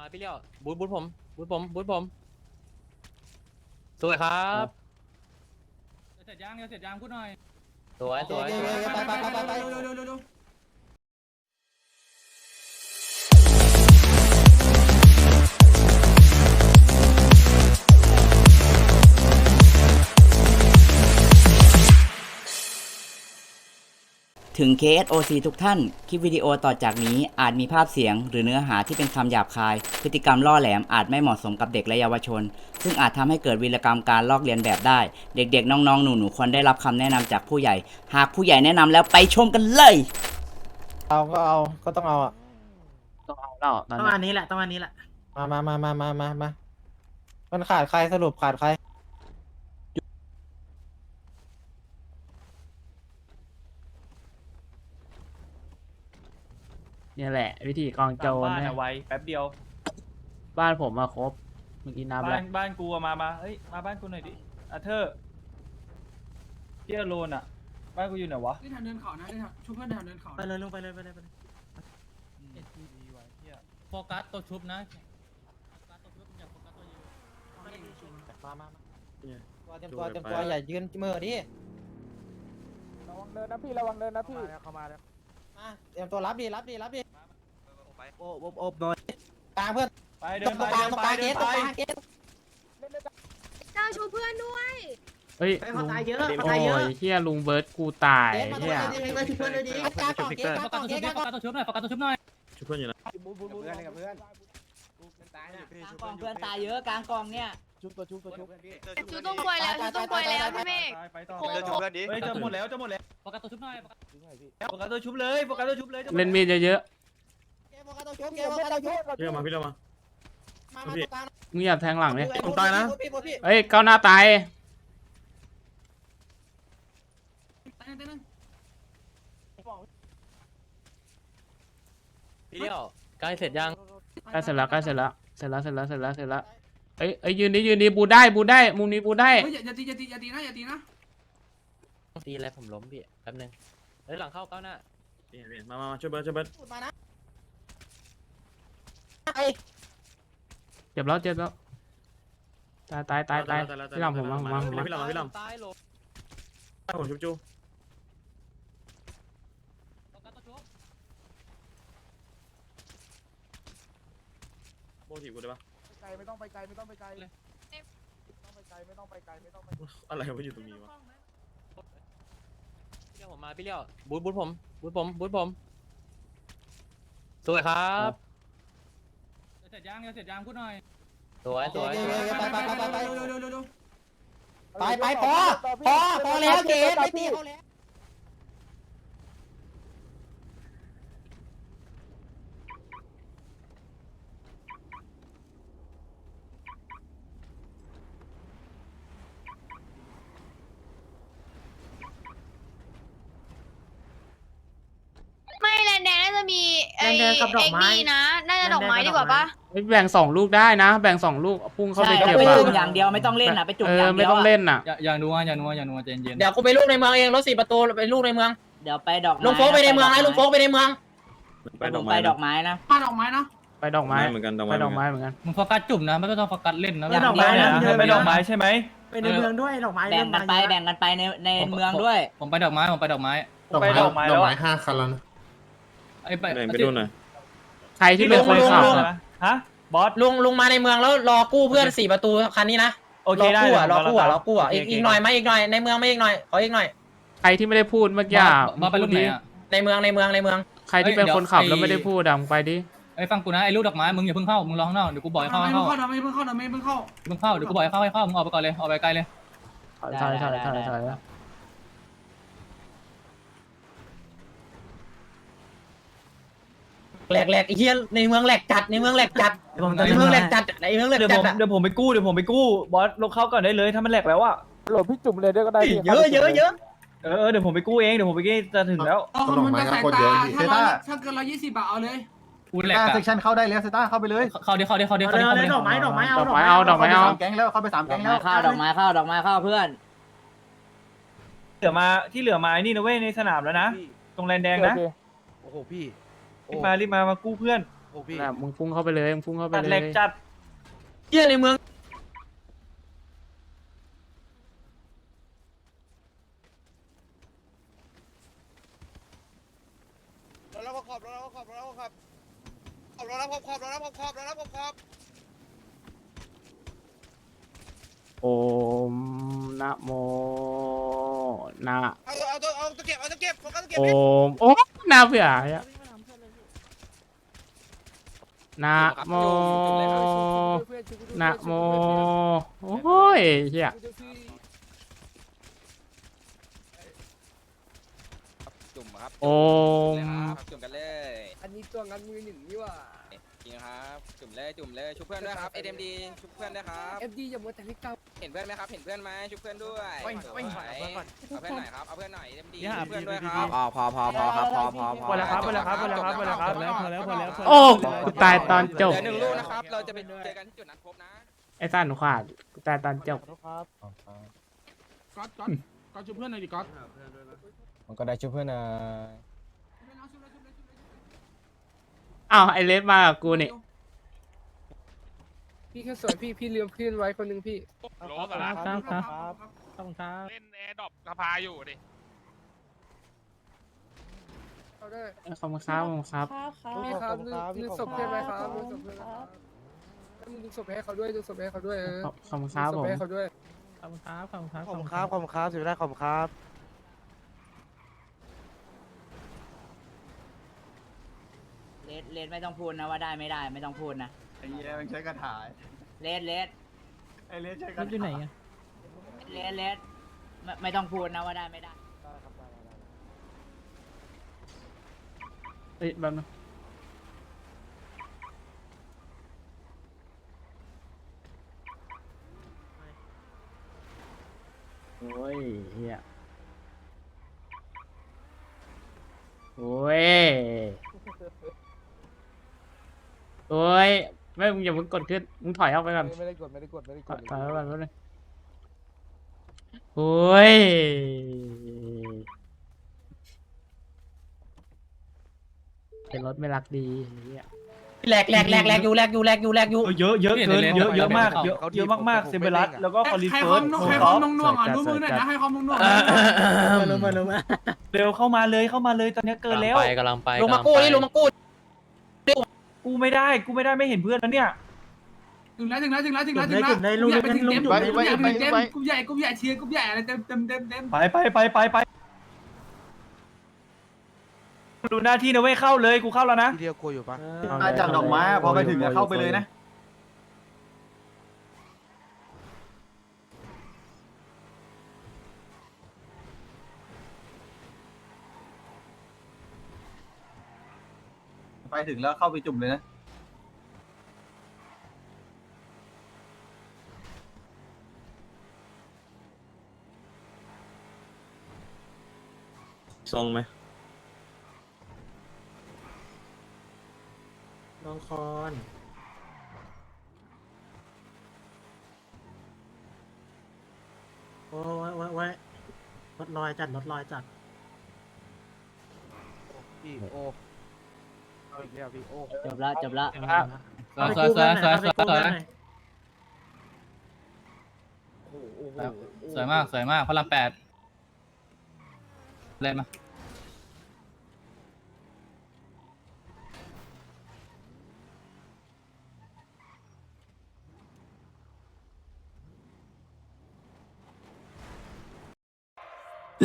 มาพี่เลี้ยวบูทบูทผมบูทผมบูทผม สวยครับ เสร็จยังเสร็จยังพูดหน่อยสวยสวยสวย ไปไปไปไปไป ถึง KSOC ทุกท่าน คลิปวิดีโอต่อจากนี้อาจมีภาพเสียง หรือเนื้อหาที่เป็นคำหยาบคาย พฤติกรรมล่อแหลมอาจไม่เหมาะสมกับเด็กและเยาวชน ซึ่งอาจทำให้เกิดวีรกรรมการลอกเลียนแบบได้ เด็กๆ น้องๆ หนูๆ ควรได้รับคำแนะนำจากผู้ใหญ่ หากผู้ใหญ่แนะนำแล้วไปชมกันเลย เอาก็เอาก็ต้องเอาอะต้องเอาแล้วตอนต้องนี้อันนี้แหละต้องอันนี้แหละ มามามามามามามามันขาดใครสรุปขาดใคร เนี่ยแหละ วิธีกองโจรบ้านนะอะไวแป๊บเดียว บ้านผมมาครบเมื่อกี้นับบ้าแล้นวบ้านกูอะมามาเฮ้ย มาบ้านกูหน่อยดิอาเธอร์เที่ยโลนอะบ้านกูอยู่ไหนวะได้ทางเดินเขานะได้ทางชุบเพื่อนได้ทางเดินเขาไปเลยลงไปเลยไปเลยไปเลยดีไว้เที่ยโฟกัสตัวชุบนะมามามาตัวเต็มตัวเต็มตัวอย่ายืนมือดิระวังเดินนะพี่ระวังเดินนะพี่เข้ามาแล้วมา เตรียมตัวรับดีรับดีรับดีโอบโอบอบหน่อยกลางเพื่อนไปเดินไปกลางเดินตรงไปกลางเกเดินตรไปงกลางเกตจ้าชูเพื่อนด้วย เฮ้ยลุงตายเยอะโอ้เขาตายเยอะเฮียลุงเบิร์ดกูตายเกตมาตรงเฮียกางเกตมาช่วยเพื่อนเลยดิกลางก่อเกตกลางโฟก่กัอสนตัวเกชุตบกลางโฟก่อนกัสตัวชุบหน่อยโฟกัสตัวชุบหน่อยเพื่อนอยู่นะเพื่อนกับเพื่อน กองเพื่อนตายเยอะกลางกองเนี่ย ชุบตัวชุบตัวชุบชูต้องกลวยแล้วชูต้องกลวยแล้วพี่เมฆไปไปต่อโคไปโคต่อเฮ้ยจะหมดแล้วจะหมดแล้วโฟกัสตัวชุบหน่อยโฟกัสโฟกัสตัวชุบเลยโฟกัสตัวชุบเลยจะหมดเล่นมีดเยอะเกตโฟกัสตัวชุบเกตโฟกัสตัวชุบพี่มาพี่เรามามามาตรงกลางๆมึงอย่าแทงหลังเนี่ยผมตายนะพี่พี่เฮ้ยก้าวหน้าตายได้ได้ได้พี่เลี้ยวใกล้เสร็จยัง ใกล้เสร็จแล้วใกล้เสร็จแล้วเสร็จแล้วเสร็จแล้วเสร็จแล้วเสร็จแล้วเอ้ยเอ้ยยืนดิยืนดิบูได้บูได้มุมนี้บูได้เฮ้ยอย่าอย่าตีอย่าตีอย่าตีนะอย่าตีนะตีอะไรผมล้มพี่แป๊บนึงเฮ้ยหลังเข้าก้าวหน้ามามาช่วยเบิร์ดช่วยเบิร์ดพูดมานะเจ็บแล้วเจ็บแล้วตายตายตายตายพี่หลังผมมาผมมาผมมาพี่เรามาพี่เราตายลงผมชุบจู โฟกัสตัวชุบ โบถีบกูได้ปะไกลไม่ต้องไปไกลไม่ต้องไปไกลเลย ไม่ต้องไปไกลไม่ต้องไปไกลไม่ต้องไปอะไรมันอยู่ตรงนี้วะพี่เลี้ยวผมมาพี่เลี้ยวบูทบูทผมบูทผมบูทผมสวยครับเสร็จยังเสร็จยังพูดหน่อยสวยสวยสวยไปไปไปไปไปเร็วเร็วเร็วเร็วไปไปพอพอพอแล้วเกตไม่ตีเขาแล้ว ไม่แลนแดงน่าจะมีไอ้ แล นแดงกับดอกไม้ เอ็กดีนะ น่าจะดอกไม้ดีกว่าปะเฮ้ยแบ่งสองลูกได้นะ แบ่งสองลูกพุ่งเข้าใช่ไปเก็บไปอะจุ่มอย่างเดียวไม่ต้องเล่นนะไปจุ่มเอออย่างเดีไม่ยวต้องอะเล่นน่ะ อย่าอย่านัวอย่านัวอย่านัวใจเย็นเดี๋ยวกูไปลูกในเมืองเองรถสี่ประตูไปลูกในเมืองเดี๋ยวไปดอกไม้ลุงโฟกไปในเมืองนะลุงโฟกไปในเมืองไปดลุอกงไม้ไปดอกไม้นะมาดอกไม้นะไปดอกไม้เหมือนกันดอกไปไม้ดอกไม้เหมือนกัน มึงโฟกัสจุ่มนะ ไม่ต้องโฟกัสเล่นนะไปดอกไม้นะไปดอกไม้ใช่ไหมไปในเมืองด้วยดอกไม้แบ่งกันไปเริ่มมาเยอะแบ่งกันไปในในเมืองด้วย ผมไปดอกไม้ผมไปดอกไม้ไปดอกไม้ดอกไม้ห้าคันแล้วนะ ไอ้ไปแบ่งไปดูหน่อยใครที่เป็นคนขับลุงอะ ฮะบอส ลุงลุงมาในเมืองแล้วรอกู้เพื่อนสี่ประตูคันนี้นะโอเคได้รอกู้อะรอกู้อะรอโกู้อะอีกโเคอีกหน่อยไหมอีกหน่อยในเมืองไม่อีกหน่อยขออีกหน่อย ใครที่ไม่ได้พูดเมื่อกี้บออะสบอสไปลูกไหนอะ ในเมืองในเมืองในเมือง ใครที่เป็นคนขับเอ้ยแล้วไม่ได้เดี๋ยวพูดดำไปดิ ไอ้ยฟังกูนะไอ้ลูกดอกไม้มึงอย่าเพิ่งเข้ามึงรอข้างนอกเดี๋ยวกูบอกให้เข้าไม่ให้เพิ่งเข้าเข้านะไม่เพิ่งเข้านะไม่เพิ่งเข้า มึงเข้าเดี๋ยวกูบอกให้เข้าให้เข้ามึงออกไปก่อนเลยออกไปไกลเลย ถอยถอยถอยถอยถอย แหลกแหลกไอ้เหี้ยในเมืองแหลกจัดในเมืองแหลกจัดในเมืองแหลกจัดในเมืองแหลกเดี๋ยวจัผดมอะเดี๋ยวผมไปกู้เดี๋ยวผมไปกู้บอสลงเข้าก่อนได้เลยถ้ามันแหลกแล้วอะโหลดพี่จุ่มเลยด้วยก็ได้พี่เยอะเยอะเยอะเออเออเดี๋ยวผมไปกู้เองเดี๋ยวผมไปกู้จะถึงแล้วเอาคนมันจะสายตาถ้าร้อยถ้าเกินร้อยยี่สิบอะเอาเลย กูแหลกอะเซ็กชันเข้าได้แล้วเซต้าเข้าไปเลยเข้าดิเข้าดิเข้าดิเอาเข้าเลดิยเข้าเอาดิเลยดอกไม้ดอกไม้เอาดอกไม้เอาดอกไม้เอาแก๊งแล้วเข้าไปสามดแก๊อกงไม้แล้วเข้าดอกไม้เข้าดอกไม้เข้าเพื่อน เหลือมาที่เหลือมาไอ้นี่นะเว้ยในสนามแล้วนะตรงแลนแดงนะโอ้โหพี่ รีบมารีบมามากู้เพื่อนโอ้พี่น่ะมึงพุ่งเข้าไปเลยมึงพุ่งเข้าไปตัดเลเหล็ยกจัดเยี่ยในเมืองรถรับขอบรถรับขอบรถรับขอบขอบรถรับขอบรถรับขอบรถรับขอบโอมนะโมนะเอาเอาตัวเอาตัวเก็บเอาตัวเก็บผมก็ตัวเก็บโอมโอ้น่าเบื่ออะ นะโมนะโมโอ้ยเฮียจุ่มครับโอมจุ่มกันเลยอันนี้ตัวงันมือหนึ่งนี่ว่าจริงครับ จุ่มเลยจุ่มเลยชุบเพื่อนด้วยครับ SMD ชุบเพื่อนด้วยครับ FD อย่ามัวแต่เล็กเก้า เห็นเพื่อนไหมครับ เห็นเพื่อนไหมชุบเพื่อนด้วยโอ้ยโอ้ยสวเอาเพื่อนหน่อยครับ เอาเพื่อนหน่อย SMD ชุบเพื่อนด้วยครับ พอพอพอพอครับพอพอพอพอแล้วครับพอแล้วครับพอแล้วครับพอแล้วครับแล้วพอแล้วพอแล้วโอ้กูตายตอนจบ เหลือหนึ่งลูกนะครับ เราจะไปเจอกันที่จุดนัดพบนะ ไอ้สั้นขวาดกูตายตอนจบ ก๊อตก๊อตก๊อตช่วยเพื่อนหน่อยดิก๊อตมันก็ได้ชุบเพื่อนนะอ้าวไอเลสมากับกูนี่ พี่แค่สวยพี่พี่เลี้ยงเพื่อนไว้คนหนึ่งพี่ครับครับครับครับ ต้องครับเล่นแอร์ดรอปสภาอยู่ดิเอาได้ขอบคุณครับขอบคุณครับพี่ครับลืมศพเพื่อนไว้ครับลืมศพเพื่อนไว้ครับแล้วมึงดูศพให้เขาด้วยดูศพให้เขาด้วยเออขอบขอบคุณครับดูศผพม ให้เขาด้วย ขอบคุณครับขอบคุณครับขอบคุณครับขอบคุณครับสุดได้ขอบคุณครับ เลสเลสไม่ต้องพูดนะว่าได้ไม่ได้ไม่ต้องพูดนะ ไอ้เหี้ยมันใช้กระถายเลสเลสไอ้เล่ใช้กรระถอยู่ไหนอะเลสเลสไม่ไม่ต้องพูดนะว่าได้ไม่ได้ เอ้ยแป๊บนึงโอ้ยเฮียโอ้ย โอ้ย ไม่มึงอย่ามึงกดขึ้นมึงถอยออกไปก่อนไม่ได้กดไม่ได้กดไม่ได้กถอดยถอยออกไปก่อนแป๊บนึงโอ้ยเป็นรถไม่รักดีเฮียแหลกแหลกแหลกแหลกอยู่แหลกอยู่แหลกอยู่แหลกอยู่เยอะเยอะเกินเห็นในเลนเยอะเยอะมากเขาเยอะเขาเยอะมากๆเซเบรัสแล้วก็คอลิให้เฟิคร์วาสมโคให้คควาอมฟน่วงๆอะดูมือหน่อยนะให้ความน่วงๆมาลงมาลงมาเร็วเข้ามาเลยเข้ามาเลยตอนนี้เกินแล้ว ไปกำลังไปลงมากู้นี่ลงมากู้ กูไม่ได้ กูไม่ได้ไม่เห็นเพื่อนแล้วเนี่ย ถึงแล้วถึงแล้วถึงแล้วถึงแล้วถึงแล้วกูอยากไปถึงเต็มกูอยากไปถึงเต็มกูใหญ่กูใหญ่เชียร์กูใหญ่อะไรเต็มเต็มเต็มเต็มไปไปไปไปไปดูหน้าที่นะเว้ยเข้าเลยกูเข้าแล้วนะ ทีเดียวกลัวอยู่ปะ มาจากดอกไม้อะพอไปถึงอะเข้าไปเลยนะ ถึงแล้วเข้าไปจุ่มเลยนะ ทรงไหมน้องคอนโอ้ไว้ไว้ไว้รถลอยจัดรถลอยจัด พี่โอ้ จบละจบละสวยสวยสวยสวยสวยสวยสวยมากสวยมากพลังแปดเล่นมา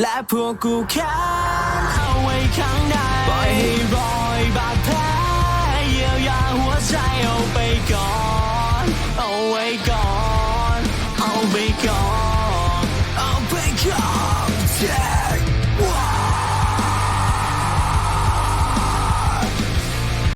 และพวกกูแค้นเอาไว้ข้างใน